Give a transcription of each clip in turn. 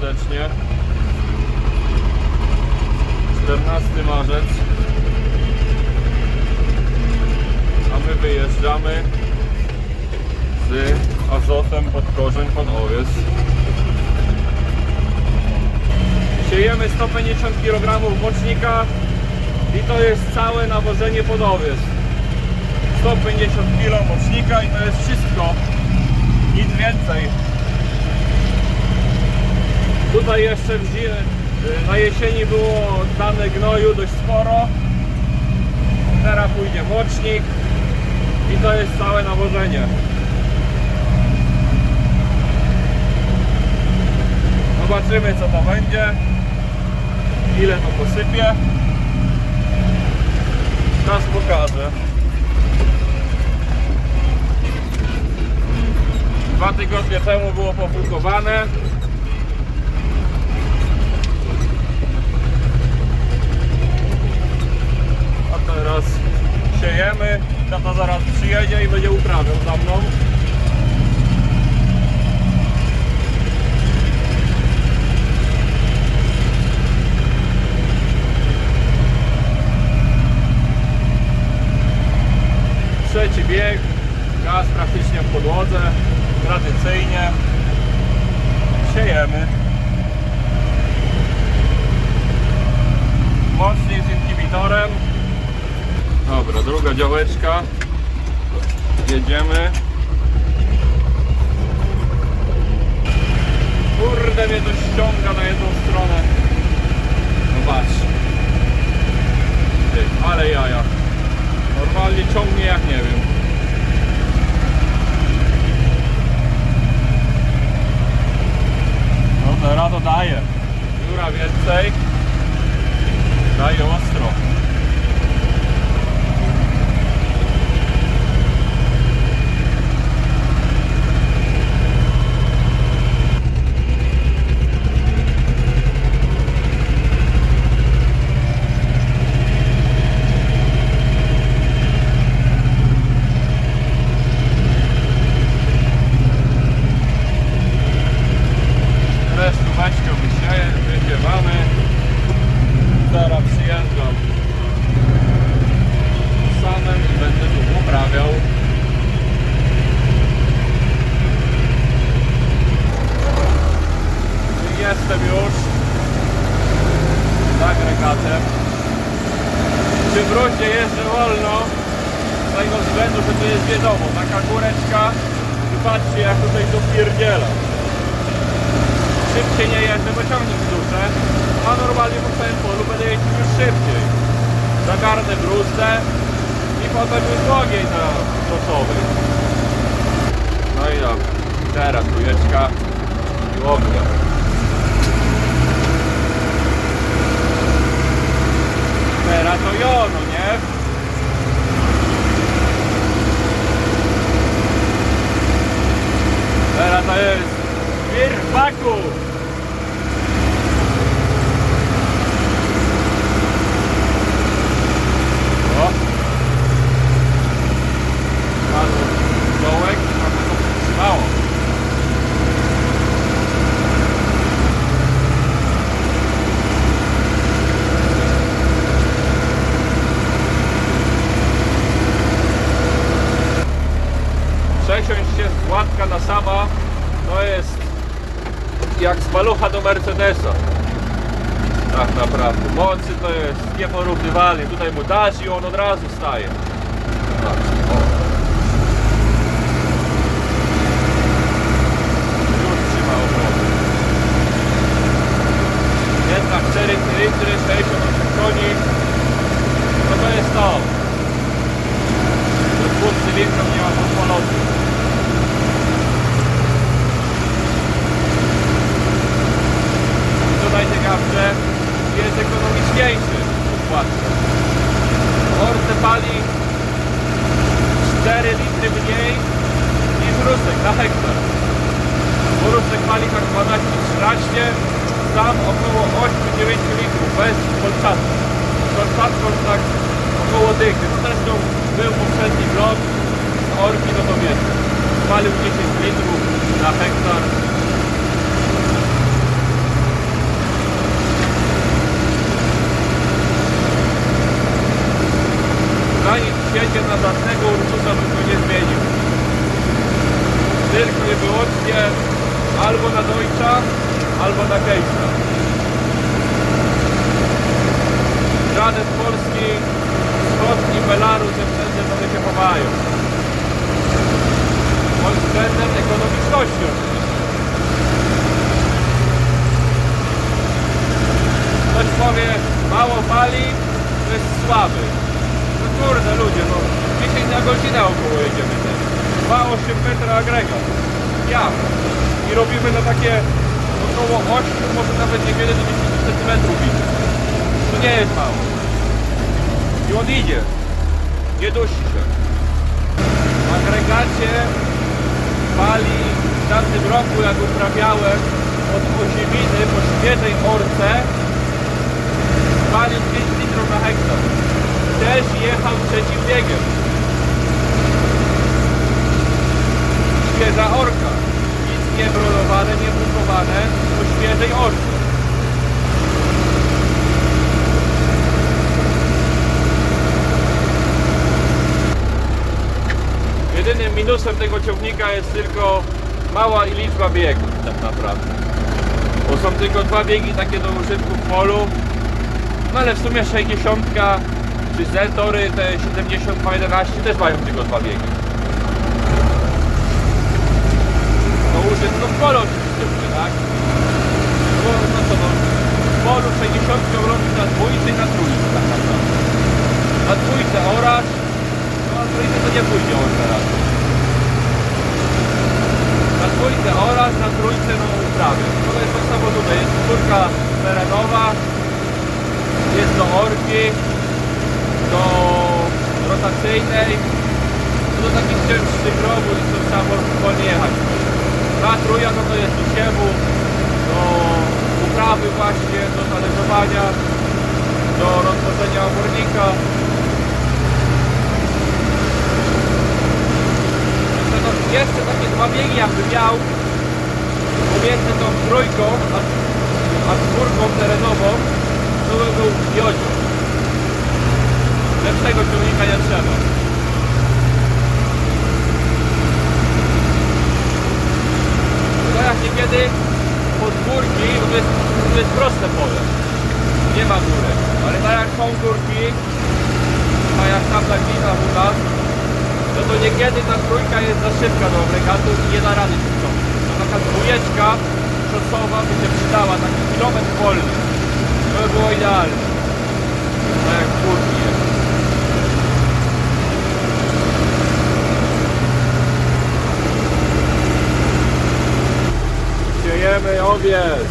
serdecznie. 14 marzec. A my wyjeżdżamy z azotem pod korzeń, pod owiec. Siejemy 150 kg mocznika i to jest całe nawożenie pod owiec. 150 kg mocznika i to jest wszystko. Nic więcej. Tutaj jeszcze w na jesieni było dane gnoju dość sporo. Teraz pójdzie mocznik i to jest całe nawożenie. Zobaczymy co to będzie, ile to posypie. Nas pokażę. Dwa tygodnie temu było popłukowane. Teraz siejemy. Tata zaraz przyjedzie i będzie uprawiał za mną. Trzeci bieg, gaz praktycznie w podłodze, tradycyjnie. Siejemy. Mocniej z inhibitorem. Dobra, druga działeczka. Jedziemy. Kurde mnie to ściąga na jedną stronę. Zobacz. Ty, ale jaja. Normalnie ciągnie jak nie wiem. No teraz to daje. Jura więcej. Daje ostro. Resztóweczkę wysieje, wysiewamy. Zaraz przyjeżdżam samym i będę tu uprawiał. I Jestem już z agregatem. Bruździe jeżdżę wolno, z tego względu, że to jest wiadomo, taka góreczka i patrzcie jak tutaj to pierdziela szybciej nie jeżdżę, bo ciągnik duszę, a normalnie po całym polu będę jeździł już szybciej. Zagarnę bruzdę i potem już ogień na tosowy. No i dobra, teraz trójeczka i łopka. Teraz to jo, no nie? Teraz to jest Wirbaku! O! Padł dołek, a to to przytrzymało. Przesiąść się z Władka na sama to jest jak z malucha do Mercedesa. Tak naprawdę. Mocy to jest nieporównywalnie. Tutaj mu dasz i on od razu staje. Zobaczcie, punkty mniej niż rusek na hektar. Bo rusek ma 12 13, sam około 8-9 litrów bez kolczatki. Kolczatką tak około dychy. Zresztą był poprzedni blok z orki, no to wiecie. Spalił 10 litrów na hektar. Granic siedzie na żadnego nie zmienił. Tylko i wyłącznie albo na Deutscha, albo na Cage'a. Żaden polski Scott i Belarus względem one się chowają. Pod względem ekonomiczności oczywiście. Ktoś powie, mało pali, to jest słaby. No kurde ludzie, no 10 na godzinę około jedziemy też. 2,8 metra agregat. Ja. I robimy na takie około 8, może nawet niewiele do 10 cm idzie. To nie jest mało. I on idzie. Nie dusi się. W agregacie pali w tamtym roku, jak uprawiałem od osiewiny po świeżej orce, palił 5 litrów na hektar. Też jechał trzecim biegiem. Świeża orka. Nic nie brolowane, nie bukowane, po świeżej orce. Jedynym minusem tego ciągnika jest tylko mała liczba biegów tak naprawdę. Bo są tylko dwa biegi takie do użytku w polu. No ale w sumie 60 czy Zeltory te 7211 też mają tylko dwa biegi. Do użytku w polu oczywiście, tak? No, no co no, w polu 60 robi na dwójce i na trójce tak naprawdę. Na dwójce no na trójce to nie pójdzie on teraz. Na oraz, na trójce no uprawy. To jest tak samo tutaj, jest czwórka terenowa, jest do orki, do rotacyjnej, no do takich cięższych robót, to trzeba wolniej jechać. Ta trójka no to jest do siewu, do uprawy właśnie, do talerzowania, do rozwodzenia obornika. Jeszcze, takie dwa biegi jakby miał pomiędzy tą trójką a, a czwórką terenową, to by był jodzio. Lepszego ciągnika nie trzeba. No jak niekiedy pod górki, bo to jest, to jest proste pole. Nie ma góry. Ale tak jak są górki, tak jak tam na glina u nas, no to niekiedy ta trójka jest za szybka do agregatu i nie da rady się wciągnąć. To taka dwójeczka szosowa by się przydała, taki kilometr wolny. To by było idealne. Tak jak w górki jest. Siejemy owiec.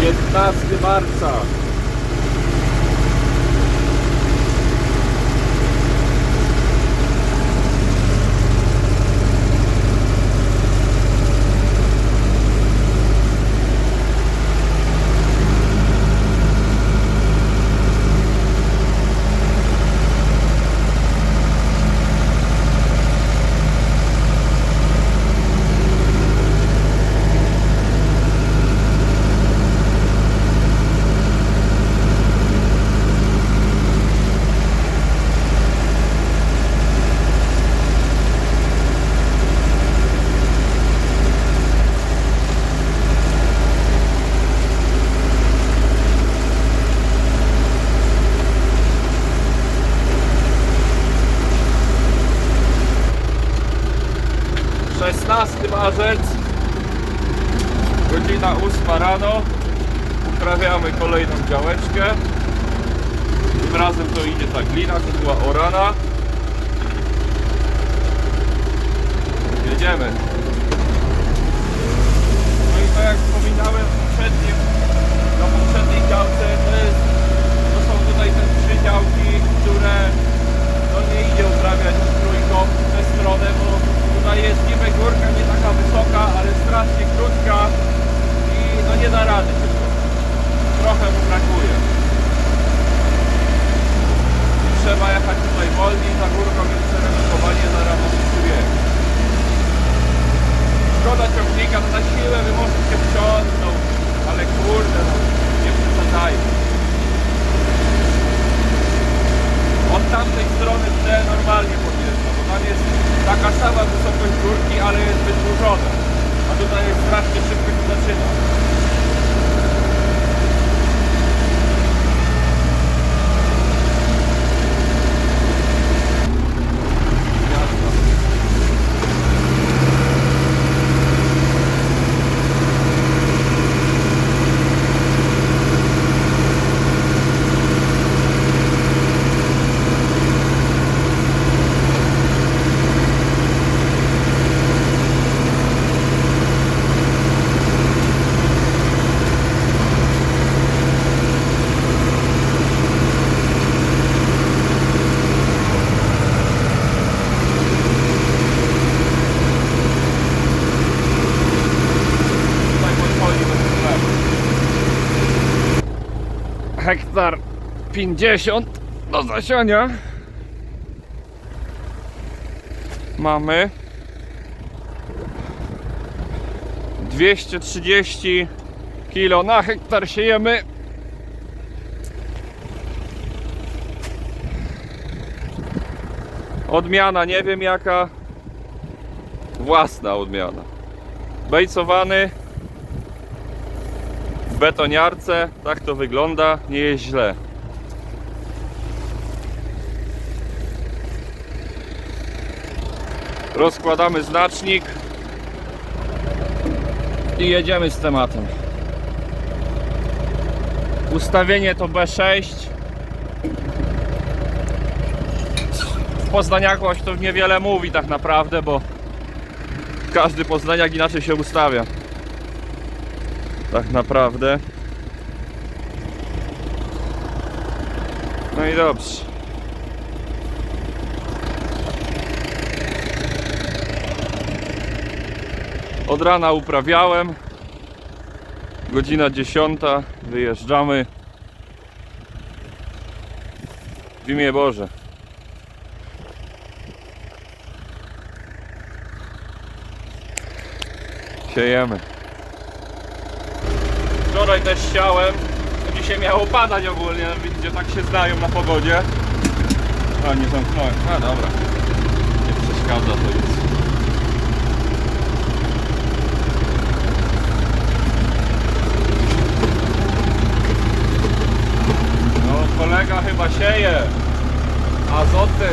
15 marca. Szesnasty marzec, godzina 8 rano. Uprawiamy kolejną działeczkę. Tym razem to idzie ta glina, to była orana. Jedziemy. No i tak jak wspominałem w poprzednim, na poprzedniej działce, to, jest, to są tutaj te trzy działki, które no nie idzie uprawiać trójką w tę stronę, bo tutaj jest niby górka nie taka wysoka, ale strasznie krótka no nie da rady. Trochę mu brakuje. Trzeba jechać tutaj wolniej, normalnie podjeżdża, bo tam jest taka sama wysokość górki, ale jest wydłużona. A tutaj jest strasznie szybko się zaczyna. Jazda. Tutaj podchodzi do problemu. Hektar 50 do zasiania. Mamy 230 kilo na hektar siejemy. Odmiana nie wiem jaka. Własna odmiana. Bejcowany w betoniarce. Tak to wygląda. Nie jest źle. Rozkładamy znacznik i jedziemy z tematem. Ustawienie to B6. W Poznaniakoś to niewiele mówi tak naprawdę, bo każdy Poznaniak inaczej się ustawia. Tak naprawdę. No i dobrze. Od rana uprawiałem. Godzina 10. Wyjeżdżamy. W imię Boże. Siejemy. Też siałem. Dzisiaj miało padać ogólnie. Widzicie, tak się znają na pogodzie. A nie zamknąłem. A dobra. Nie przeszkadza to nic. No, kolega chyba sieje. Azoty.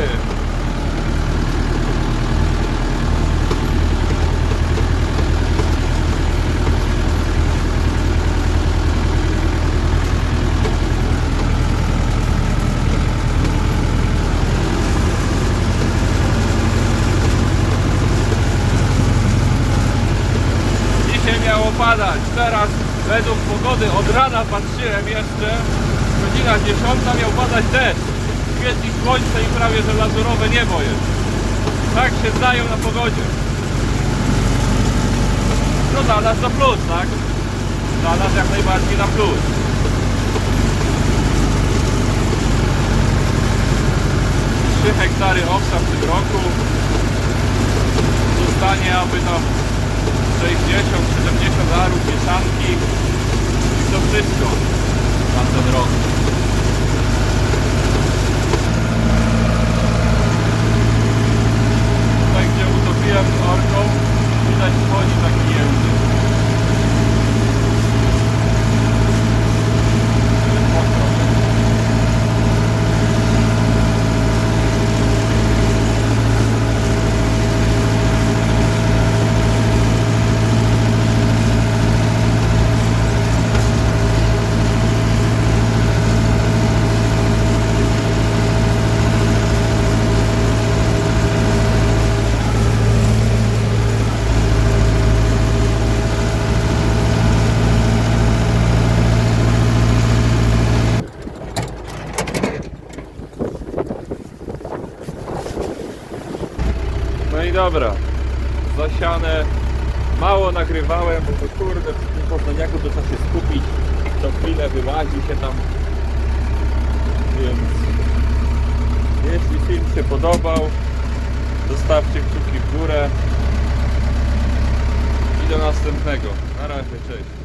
Dzisiaj miało padać. Teraz według pogody od rana patrzyłem jeszcze. Godzina 10 miał padać deszcz. Świeci słońce i prawie że lazurowe niebo jest. Tak się znają na pogodzie. No dla nas to plus, tak? Dla nas jak najbardziej na plus. Trzy hektary owsa w tym roku. Zostanie aby tam 60-70 arów mieszanki i to wszystko na ten rok. Tutaj gdzie utopiłem orką widać wchodzi taki język. Mokro. No dobra, zasiane. Mało nagrywałem, bo to kurde, przy tym poznaniaku to trzeba się skupić. Co chwilę wyłazi się tam. Więc jeśli film się podobał, zostawcie kciuki w górę. I do następnego. Na razie, cześć.